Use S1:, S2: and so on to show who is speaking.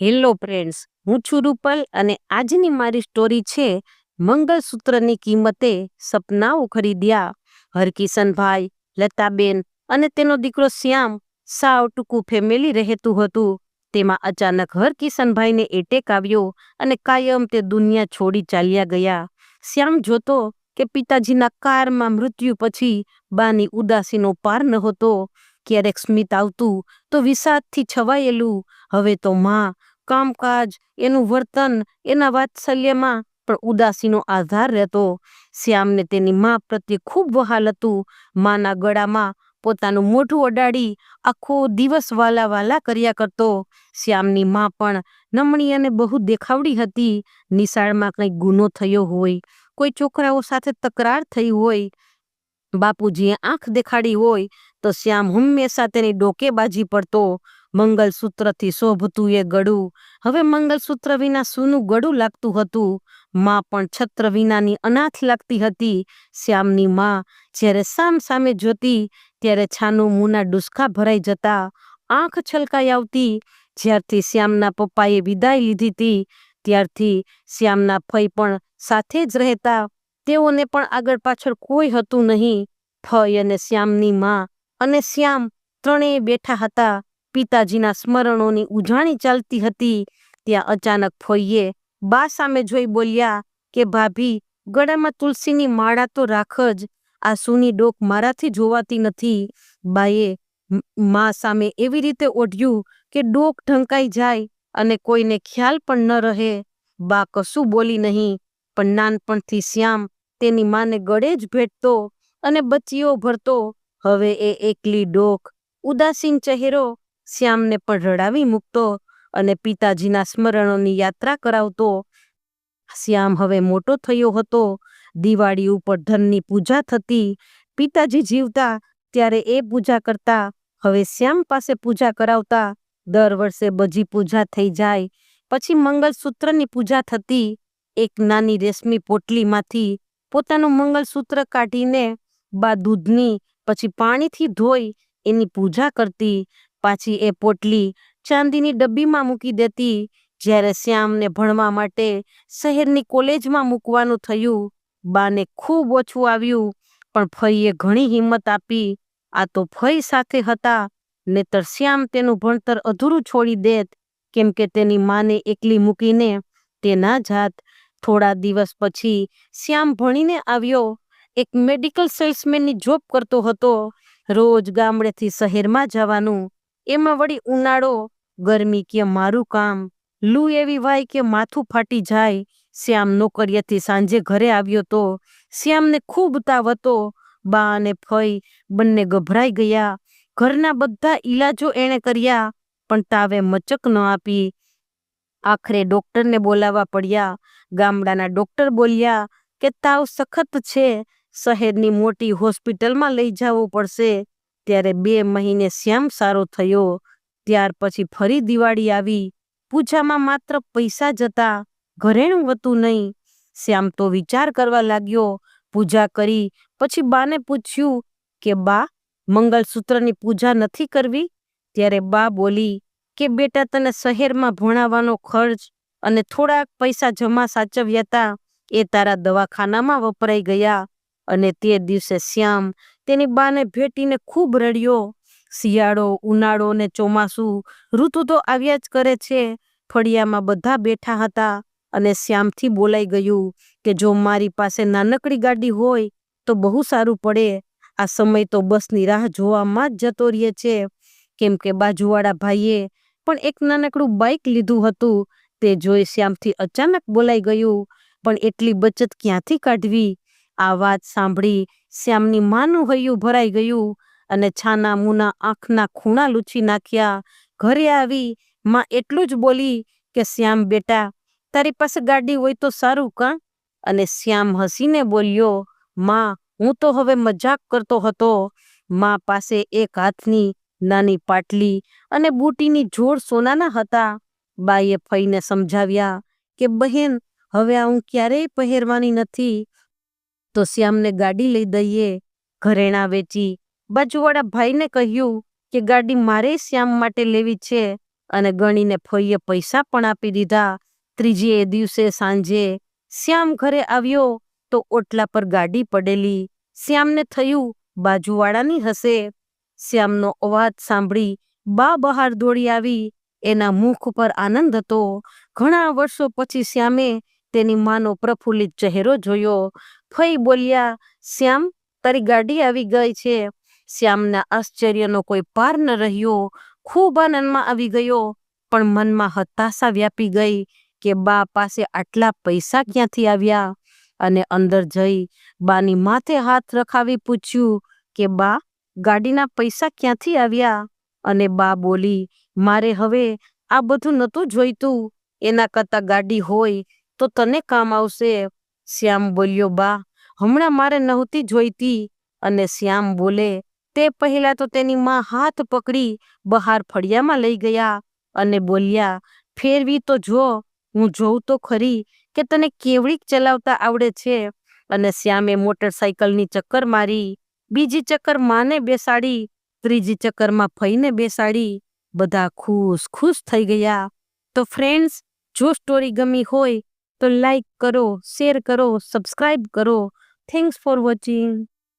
S1: Hello friends, હું છું રૂપલ અને આજની મારી સ્ટોરી છે મંગળસૂત્રની કિંમતે સપનાઓ ખરીદ્યા. હરકિશનભાઈ, લતાબેન અને તેનો દીકરો શ્યામ સાવ ટૂંકું ફેમિલી રહેતું હતું. તેમાં અચાનક હરકિશનભાઈને એટેક આવ્યો અને કાયમ તે દુનિયા છોડી ચાલ્યા ગયા. શ્યામ જોતો કે પિતાજીના કારમાં મૃત્યુ પછી બાની ઉદાસીનો પાર નહોતો. ક્યારેક સ્મિત આવતું તો વિષાદથી છવાયેલું. હવે તો માં કામકાજ, એનું વર્તન, એના વાત્સલ્યમાં પણ ઉદાસીનો આધાર રહેતો. શ્યામને તેની મા પ્રત્યે ખૂબ વહાલ હતું. માના ગળામાં પોતાનું મોઢું અડાડી આખો દિવસ વાલા વાલા કર્યા કરતો. શ્યામની મા પણ નમણી અને બહુ દેખાવડી હતી. નિશાળમાં કંઈક ગુનો થયો હોય, કોઈ છોકરાઓ સાથે તકરાર થઈ હોય, બાપુજીએ આંખ દેખાડી હોય, તો શ્યામ હંમેશા તેની ડોકેબાજી પડતો. મંગલસૂત્રથી શોભતું એ ગળું. હવે મંગલસૂત્ર વિના સૂનું ગળું લાગતું હતું. માં પણ છત્ર વિનાની અનાથ લાગતી હતી. શ્યામની માં જ્યારે સામ સામે જોતી, ત્યારે છાનું મુના ડુસકા ભરાઈ જતા, આંખ છલકાઈ આવતી. જ્યારથી શ્યામના પપ્પાએ વિદાય લીધી હતી ત્યારથી શ્યામના ફઈ પણ સાથે જ રહેતા. તેઓને પણ આગળ પાછળ કોઈ હતું નહીં. ફઈ અને શ્યામની માં અને શ્યામ ત્રણેય બેઠા હતા. પિતાજીના સ્મરણોની ઉજાણી ચાલતી હતી, ત્યાં અચાનક ફોઈએ બા સામે જોઈ બોલ્યા કે, ભાભી, ગળામાં તુલસીની માળા તો રાખ જ, આ સૂની ડોક મારાથી જોવાતી નથી. બાએ મા સામે એવી રીતે ઓઢ્યું કે ડોક ઢંકાઈ જાય અને કોઈને ખ્યાલ પણ ન રહે. બા કશું બોલી નહીં, પણ નાનપણથી શ્યામ તેની માને ગળે જ ભેટતો અને બચ્ચીઓ ભરતો. હવે એ એકલી ડોક, ઉદાસીન ચહેરો શ્યામને પણ રડાવી મૂકતો અને પિતાજીના સ્મરણોની યાત્રા કરાવતો, શ્યામ હવે મોટો થયો હતો. દિવાળી ઉપર ધનની પૂજા થતી. પિતાજી જીવતા, ત્યારે એ પૂજા કરતા. હવે શ્યામ પાસે પૂજા કરાવતા. દર વર્ષે બજી પૂજા થઈ જાય. પછી મંગલસૂત્રની પૂજા થતી. એક નાની રેશમી પોટલીમાંથી પોતાનું મંગલસૂત્ર કાઢીને બા દૂધની, પછી પાણીથી ધોઈ એની પૂજા કરતી. પાછી એ પોટલી ચાંદીની ડબ્બીમાં મૂકી દેતી. જ્યારે શ્યામને ભણવા માટે શહેરની કોલેજમાં મૂકવાનું થયું, બાને ખૂબ ઓછું આવ્યું, પણ ફઈએ ઘણી હિંમત આપી. આ તો ફઈ સાથે હતા નેતર શ્યામ તેનું ભણતર અધૂરું છોડી દેત. કેમ કે તેની માને એકલી મૂકીને તેના જાત. થોડા દિવસ પછી શ્યામ ભણીને આવ્યો, એક મેડિકલ સેલ્સમેનની જોબ કરતો હતો. રોજ ગામડેથી શહેરમાં જવાનું. એમાં વળી ઉનાળો, ગરમી કે મારું કામ, લૂ એવી વાય કે માથું ફાટી જાય, શ્યામ નોકરિયાથી સાંજે ઘરે આવ્યો તો, શ્યામને ખૂબ તાવ હતો, બા અને ફઈ બંને ગભરાઈ ગયા, ઘરના બધા ઈલાજો એણે કર્યા, પણ તાવે મચક ન આપી. આખરે ડોક્ટરને બોલાવવા પડ્યા, ગામડાના ડોક્ટર બોલ્યા કે તાવ સખત છે, શહેરની મોટી હોસ્પિટલમાં લઈ જવું પડશે. ત્યારે બે મહિને શ્યામ સારો થયો. ત્યાર પછી ફરી દિવાળી આવી. પૂજામાં માત્ર પૈસા જતા ઘરેણું હતું નહીં. શ્યામ તો વિચાર કરવા લાગ્યો. પૂજા કરી. પછી બાને પૂછ્યું કે, બા, મંગળસૂત્રની પૂજા નથી કરવી? ત્યારે બા બોલી, કે બેટા, તને શહેરમાં ભણાવવાનો ખર્ચ અને થોડાક પૈસા જમા સાચવ્યા હતા એ તારા દવાખાનામાં વપરાઈ ગયા. અને તે દિવસે શ્યામ તેની બાને ભેટીને ખૂબ રડ્યો. શિયાળો, ઉનાળો ને ચોમાસું ઋતુ તો આવ્યા જ કરે છે. ફળિયામાં બધા બેઠા હતા અને શ્યામથી બોલાઈ ગયું કે જો મારી પાસે નાનકડી ગાડી હોય તો બહુ સારું પડે. આ સમય તો બસની રાહ જોવામાં જ જતો રહે છે. કેમ કે બાજુવાળા ભાઈએ પણ એક નાનકડું બાઇક લીધું હતું. તે જોઈ શ્યામથી અચાનક બોલાઈ ગયું, પણ એટલી બચત ક્યાંથી કાઢવી? આ વાત સાંભળી શ્યામની માનું હૈયું ભરાઈ ગયું અને છાના મુના આંખના ખૂણા લૂછી નાખ્યા. ઘરે આવી માં એટલું જ બોલી કે, શ્યામ બેટા, તારી પાસે ગાડી હોય તો સારું કાં? અને શ્યામ હસીને બોલ્યો, માં, હું તો હવે મજાક કરતો હતો. માં પાસે એક હાથની નાની પાટલી અને બુટીની જોડ સોનાના હતા. બાઈએ ફઈને સમજાવ્યા કે, બહેન, હવે આ હું ક્યારેય પહેરવાની નથી. તો શ્યામને ગાડી લઈ દઈએ ઘરેણા વેચી. બાજુવાળા ભાઈને કહ્યું કે ગાડી મારે શ્યામ માટે લેવી છે અને ગણીને ફઈએ પૈસા પણ આપી દીધા. ત્રીજે દિવસે સાંજે શ્યામ ઘરે આવ્યો તો ઓટલા પર ગાડી પડેલી. શ્યામને થયું બાજુવાળાની હશે. શ્યામનો અવાજ સાંભળી બા બહાર દોડી આવી. એના મુખ પર આનંદ હતો. ઘણા વર્ષો પછી શ્યામે તેની માનો પ્રફુલ્લિત ચહેરો જોયો. ફઈ બોલ્યા, શ્યામ, તારી ગાડી આવી ગઈ છે. શ્યામના આશ્ચર્યનો કોઈ પાર ન રહ્યો. ખૂબ આનંદમાં આવી ગયો, પણ મનમાં હતાશા વ્યાપી ગઈ કે બા પાસે આટલા પૈસા ક્યાંથી આવ્યા? અને અંદર જઈ બાની માથે હાથ રખાવી પૂછ્યું કે, બા, ગાડીના પૈસા ક્યાંથી આવ્યા? અને બા બોલી, મારે હવે આ બધું નહોતું જોઈતું. એના કરતાં ગાડી હોય તો તને કામ આવશે. શ્યામ બોલ્યો, બા, હમણાં મારે નહોતી જોઈતી. અને શ્યામ બોલે, તે પહેલા તો તેની માં હાથ પકડી બહાર ફળિયામાં લઈ ગયા. અને બોલ્યા, ફેરવી તો જો, હું જોઉં તો ખરી કે તને કેવડીક ચલાવતા આવડે છે. અને શ્યામે મોટરસાયકલની ચક્કર મારી, બીજી ચક્કર માને બેસાડી, ત્રીજી ચક્કરમાં ફઈને બેસાડી, બધા ખુશ ખુશ થઈ ગયા. તો ફ્રેન્ડ્સ જો સ્ટોરી ગમી હોય તો લાઈક કરો શેર કરો સબસ્ક્રાઈબ કરો. Thanks for watching